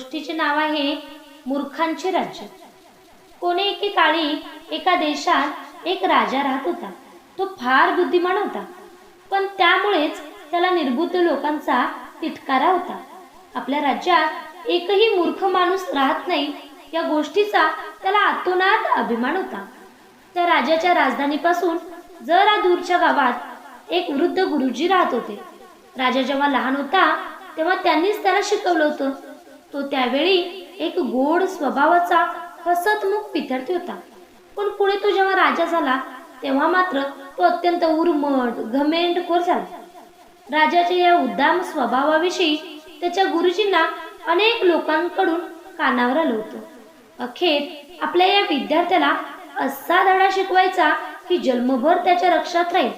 गोष्टीचे नाव आहे मूर्खांचे राज्य. कोणी एके काळी एका देशात एक राजा राहत होता. तो फार बुद्धिमान होता. पण त्यामुळेच त्याला निर्बुद्ध लोकांचा तिटकारा होता. आपल्या राज्यात एकही मूर्ख माणूस राहत नाही या गोष्टीचा त्याला आतोनात अभिमान होता. त्या राजाच्या राजधानीपासून जरा दूरच्या गावात एक वृद्ध गुरुजी राहत होते. राजा जेव्हा लहान होता तेव्हा त्यांनीच त्याला शिकवलं होतं. तो त्यावेळी एक गोड स्वभावाचा हसतमुख विद्यार्थी होता. पण पुढे तो जेव्हा राजा झाला तेव्हा मात्र तो अत्यंत उर्मट घमेंडखोर झाला. राजाच्या या उद्दाम स्वभावाविषयी त्याच्या गुरुजींना अनेक लोकांकडून कानावर आलं होतं. अखेर आपल्या या विद्यार्थ्याला असा धडा शिकवायचा की जन्मभर त्याच्या लक्षात राहील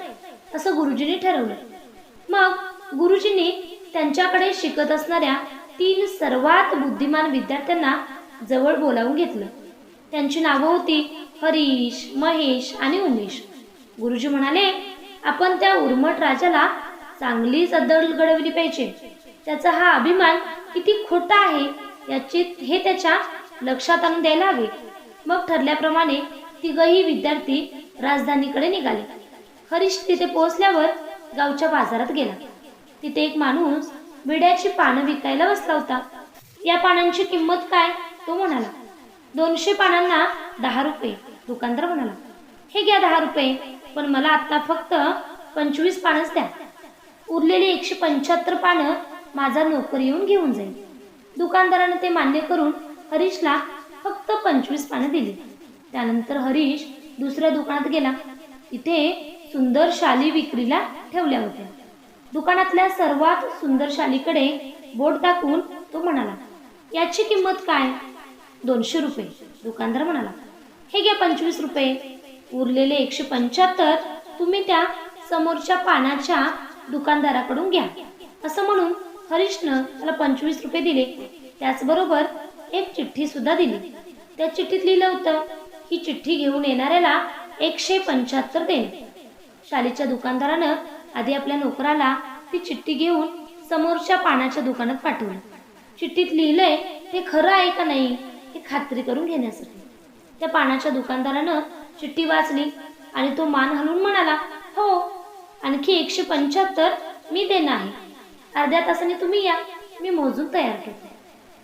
असं गुरुजींनी ठरवलं. मग गुरुजींनी त्यांच्याकडे शिकत असणाऱ्या तीन सर्वात बुद्धिमान विद्यार्थ्यांना जवळ बोलावून घेतलं. त्यांची नावं होती हरीश महेश आणि उमेश. गुरुजी म्हणाले आपण त्या उर्मट राजाला चांगलीच अद्दल घडवली पाहिजे. त्याचा हा अभिमान किती खोटा आहे याची हे त्याच्या लक्षात आणून द्यायला हवे. मग ठरल्याप्रमाणे तिघही विद्यार्थी राजधानीकडे निघाले. हरीश तिथे पोहोचल्यावर गावच्या बाजारात गेला. तिथे एक माणूस विड्याची पानं विकायला बसला होता. या पानांची किंमत काय? तो म्हणाला दोनशे पानांना दहा रुपये. दुकानदार म्हणाला हे घ्या दहा रुपये पण मला आता फक्त पंचवीस पानच द्या. उरलेली एकशे पंच्याहत्तर पानं माझा नोकर येऊन घेऊन जाईल. दुकानदाराने ते मान्य करून हरीशला फक्त पंचवीस पानं दिली. त्यानंतर हरीश दुसऱ्या दुकानात गेला. तिथे सुंदर शाली विक्रीला ठेवल्या होत्या. दुकानातल्या सर्वात सुंदर शालीकडे बोट दाखवून तो म्हणाला याची किंमत काय? दोनशे रुपये. दुकानदार म्हणाला हे घ्या पंचवीस रुपये. उरलेले एकशे पंच्याहत्तर तुम्ही त्या समोरच्या पानाच्या दुकानदाराकडून घ्या. असं म्हणून हरीशनं त्याला पंचवीस रुपये दिले. त्याचबरोबर एक चिठ्ठी सुद्धा दिली. त्या चिठ्ठीत लिहिलं होतं ही चिठ्ठी घेऊन येणाऱ्याला एकशे पंच्याहत्तर देणे. शालीच्या दुकानदारानं आधी आपल्या नोकराला ती चिठ्ठी घेऊन समोरच्या पानाच्या दुकानात पाठवलं. चिठ्ठीत लिहिलंय हे खरं आहे का नाही हे खात्री करून घेण्यासाठी. त्या पानाच्या दुकानदारानं चिठ्ठी वाचली आणि तो मान हलून म्हणाला हो आणखी एकशे पंच्याहत्तर मी देणार आहे. अर्ध्या तासाने तुम्ही या मी मोजून तयार करते.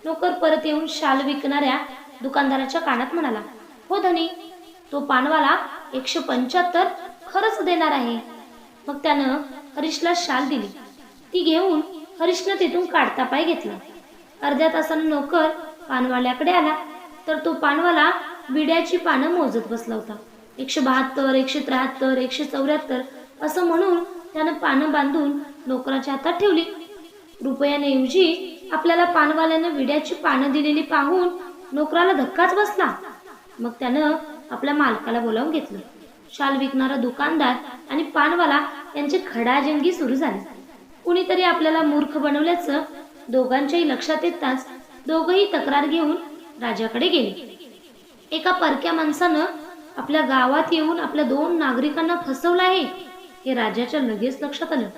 नोकर परत येऊन शाल विकणाऱ्या दुकानदाराच्या कानात म्हणाला हो धनी तो पानवाला एकशे पंच्याहत्तर खरंच देणार आहे. मग त्यानं हरीशला शाल दिली. ती घेऊन हरीशनं तिथून काढता पाय घेतला. अर्ध्या तासानं नोकर पानवाल्याकडे आला तर तो पानवाला विड्याची पानं मोजत बसला होता. एकशे बहात्तर एकशे त्र्याहत्तर एकशे चौऱ्याहत्तर असं म्हणून त्यानं पानं बांधून नोकराच्या हातात ठेवली. रुपयानेऐवजी आपल्याला पानवाल्यानं विड्याची पानं दिलेली पाहून नोकराला धक्काच बसला. मग त्यानं आपल्या मालकाला बोलावून घेतलं. शाल विकणारा दुकानदार आणि पानवाला यांची खडाजंगी सुरू झाली. कुणीतरी आपल्याला मूर्ख बनवल्याचं दोघांच्याही लक्षात येताच दोघंही तक्रार घेऊन राजाकडे गेले. एका परक्या माणसानं आपल्या गावात येऊन आपल्या दोन नागरिकांना फसवलं आहे हे राजाच्या लगेच लक्षात आलं.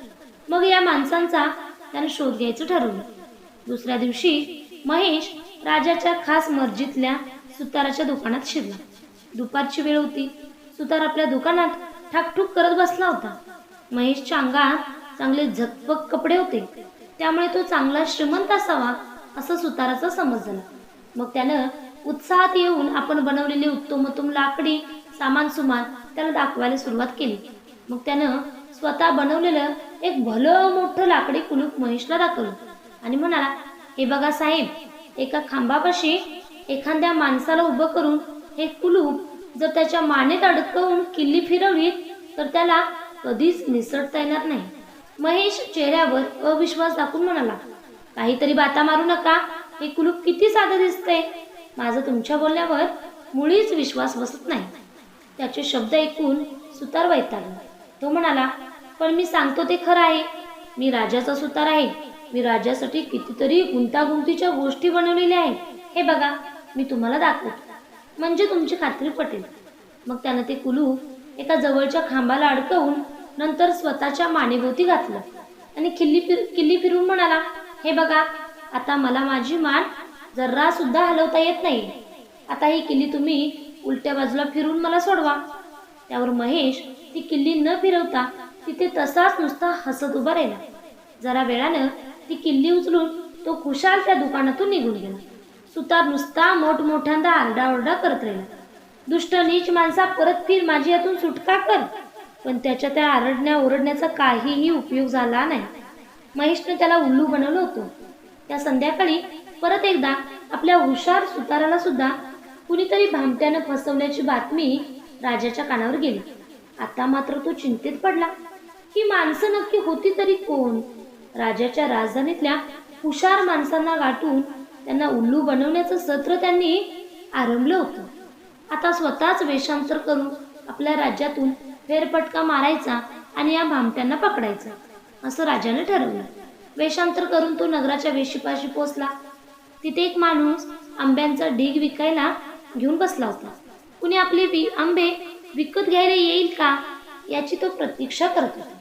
मग या माणसांचा त्यानं शोध घ्यायचं ठरवलं. दुसऱ्या दिवशी महेश राजाच्या खास मर्जीतल्या सुताराच्या दुकानात शिरला. दुपारची वेळ होती. सुतार आपल्या दुकानात ठाकठूक करत बसला होता. महेशच्या अंगात चांगले झकपक कपडे होते. त्यामुळे तो चांगला श्रीमंत असावा असं सुताराचा समज झाला मग त्यानं उत्साहात येऊन आपण बनवलेली उत्तमोत्तम लाकडी सामान सुमान त्याला दाखवायला सुरुवात केली. मग त्यानं स्वतः बनवलेलं एक भलं मोठं लाकडी कुलूप महेशला दाखवलं आणि म्हणाला हे बघा साहेब एका खांबापाशी एखाद्या माणसाला उभं करून हे कुलूप जर त्याच्या मानेत अडकवून किल्ली फिरवली तर त्याला कधीच निसटता येणार नाही. महेश चेहऱ्यावर अविश्वास दाखवून म्हणाला काहीतरी बाता मारू नका. हे कुलूप किती साधं दिसतंय. माझा तुमच्या बोलण्यावर मुळीच विश्वास बसत नाही. त्याचे शब्द ऐकून सुतार वैतागला. तो म्हणाला पण मी सांगतो ते खरं आहे. मी राजाचा सुतार आहे. मी राजासाठी कितीतरी गुंतागुंतीच्या गोष्टी बनवलेल्या आहेत. हे बघा मी तुम्हाला दाखवतो. म्हणजे तुमची खात्री पटेल. मग त्यानं ते कुलूप एका जवळच्या खांबाला अडकवून नंतर स्वतःच्या मानेभोवती घातलं. आणि किल्ली फिर किल्ली फिरून म्हणाला हे बघा आता मला माझी मान जर्रा सुद्धा हलवता येत नाही आता ही किल्ली तुम्ही उलट्या बाजूला फिरून मला सोडवा. त्यावर महेश ती किल्ली न फिरवता तिथे तसाच नुसता हसत उभा राहिला. जरा वेळानं ती किल्ली उचलून तो खुशाल त्या दुकानातून निघून गेला. सुतार नुसता मोठमोठ्यांदा आरडाओरडा करत राहिला. दुष्ट नीच माणसा परत फिर माझी यातून सुटका कर. पण त्याच्या त्या आरडण्या ओरडण्याचा काहीही उपयोग झाला नाही. महेशने त्याला उल्लू बनवलं होतं. त्या संध्याकाळी परत एकदा आपल्या हुशार सुताराला सुद्धा कुणीतरी भामट्यानं फसवल्याची बातमी राजाच्या कानावर गेली. आता मात्र तो चिंतेत पडला. ही माणसं नक्की होती तरी कोण? राजाच्या राजधानीतल्या हुशार माणसांना गाठून त्यांना उल्लू बनवण्याचं सत्र त्यांनी आरंभलं होतं. आता स्वतःच वेषांतर करून आपल्या राज्यातून फेरफटका मारायचा आणि या भामट्यांना पकडायचा असं राजाने ठरवलं. वेषांतर करून तो नगराच्या वेशीपाशी पोचला. तिथे एक माणूस आंब्यांचा ढीग विकायला घेऊन बसला होता. कुणी आपले वि आंबे विकत घ्यायला येईल का? याची तो प्रतीक्षा करत होता.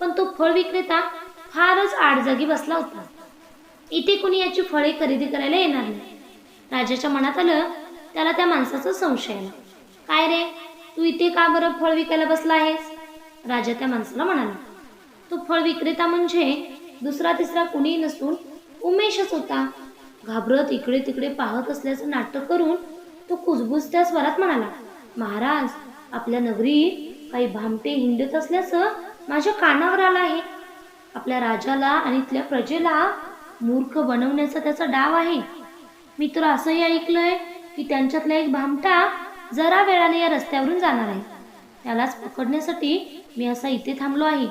पण तो फळ विक्रेता फारच आडजागी बसला होता. इथे कुणी याची फळे खरेदी करायला येणार नाही. राजाच्या मनात आलं त्याला त्या माणसाचा संशय आला काय रे? तू इथे का बरं फळ विकायला बसला आहेस? राजा त्या माणसाला म्हणाला. तो फळ विक्रेता म्हणजे दुसरा तिसरा कुणीही नसून उमेशच होता. घाबरत इकडे तिकडे पाहत असल्याचं नाटक करून तो कुजबुजत्या स्वरात म्हणाला महाराज आपल्या नगरीत काही भामटे हिंडत असल्याचं माझ्या कानावर आलं आहे. आपल्या राजाला आणि इथल्या प्रजेला मूर्ख बनवण्याचा त्याचा डाव आहे. मी तर असंही ऐकलंय की त्यांच्यातला एक भामटा जरा वेळाने या रस्त्यावरून जाणार आहे. त्यालाच पकडण्यासाठी मी असा इथे थांबलो आहे.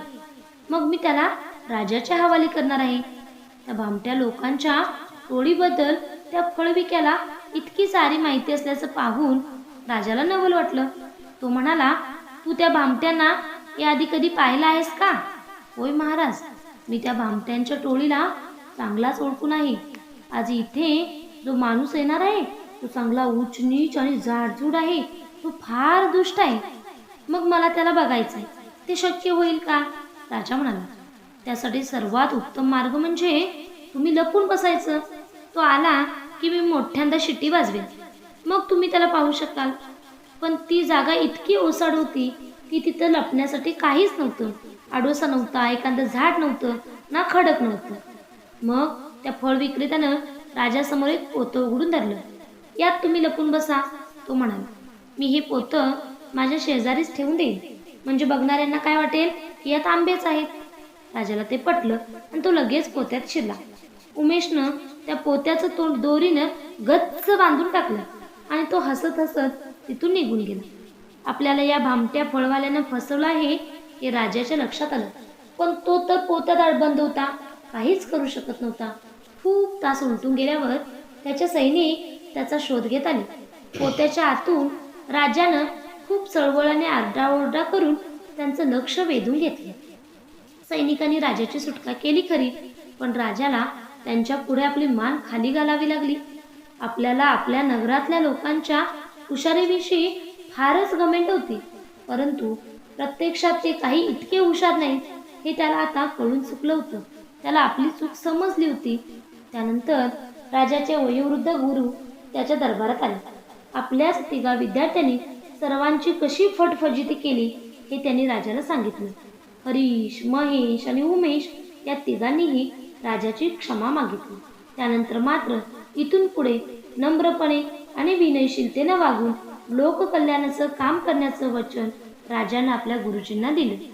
मग मी त्याला राजाच्या हवाली करणार आहे. त्या भामट्या लोकांच्या टोळीबद्दल त्या फळविक्याला इतकी सारी माहिती असल्याचं पाहून राजाला नवल वाटलं. तो म्हणाला तू त्या भामट्यांना याआधी कधी पाहिला आहेस का? होय महाराज मी त्या भामट्यांच्या टोळीला चांगलाच ओळखून आहे. आज इथे जो माणूस येणार आहे तो चांगला उच्च नीच आणि जाडजूड आहे. तो फार दुष्ट आहे. मग मला त्याला बघायचं आहे ते शक्य होईल का? राजा म्हणाला त्यासाठी सर्वात उत्तम मार्ग म्हणजे तुम्ही लपून बसायचं. तो आला की मी मोठ्यांदा शिट्टी वाजवेन. मग तुम्ही त्याला पाहू शकाल. पण ती जागा इतकी ओसाड होती की तिथं लपण्यासाठी काहीच नव्हतं. आडोसा नव्हता एखादं झाड नव्हतं ना खडक नव्हतं. मग त्या फळ विक्रेत्यानं राजासमोर एक पोतं उघडून धरलं. यात तुम्ही लपून बसा तो म्हणाला. मी हे पोतं माझ्या शेजारीच ठेवून देईन. म्हणजे बघणाऱ्यांना काय वाटेल? की यात आंबेच आहेत. राजाला ते पटलं आणि तो लगेच पोत्यात शिरला. उमेशनं त्या पोत्याचं तोंड दोरीनं गच्च बांधून टाकलं आणि तो हसत हसत तिथून निघून गेला. आपल्याला या भामट्या फळवाल्यानं फसवलं आहे हे राजाच्या लक्षात आलं. पण तो तर पोत्यात अडबंद होता काहीच करू शकत नव्हता. खूप तास उलटून गेल्यावर त्याच्या सैनिक त्याचा शोध घेत आले. पोत्याच्या आतून राजानं खूप चळवळाने आरडाओरडा करून त्यांचं लक्ष वेधून घेतलं. सैनिकांनी राजाची सुटका केली खरी पण राजाला त्यांच्या पुढे आपली मान खाली घालावी लागली. आपल्याला आपल्या नगरातल्या लोकांच्या हुशारीविषयी फारच गमेंट होती परंतु प्रत्यक्षात ते काही इतके हुशार नाहीत हे त्याला आता कळून चुकलं होतं. त्याला आपली चूक समजली होती. त्यानंतर राजाचे वयोवृद्ध गुरु त्याच्या दरबारात आले. आपल्याच तिघा विद्यार्थ्यांनी सर्वांची कशी फटफजिती केली हे त्यांनी राजाला सांगितलं. हरीश महेश आणि उमेश या तिघांनीही राजाची क्षमा मागितली. त्यानंतर मात्र इथून पुढे नम्रपणे आणि विनयशीलतेनं वागून लोककल्याणाचं काम करण्याचं वचन राजानं आपल्या गुरुजींना दिलं.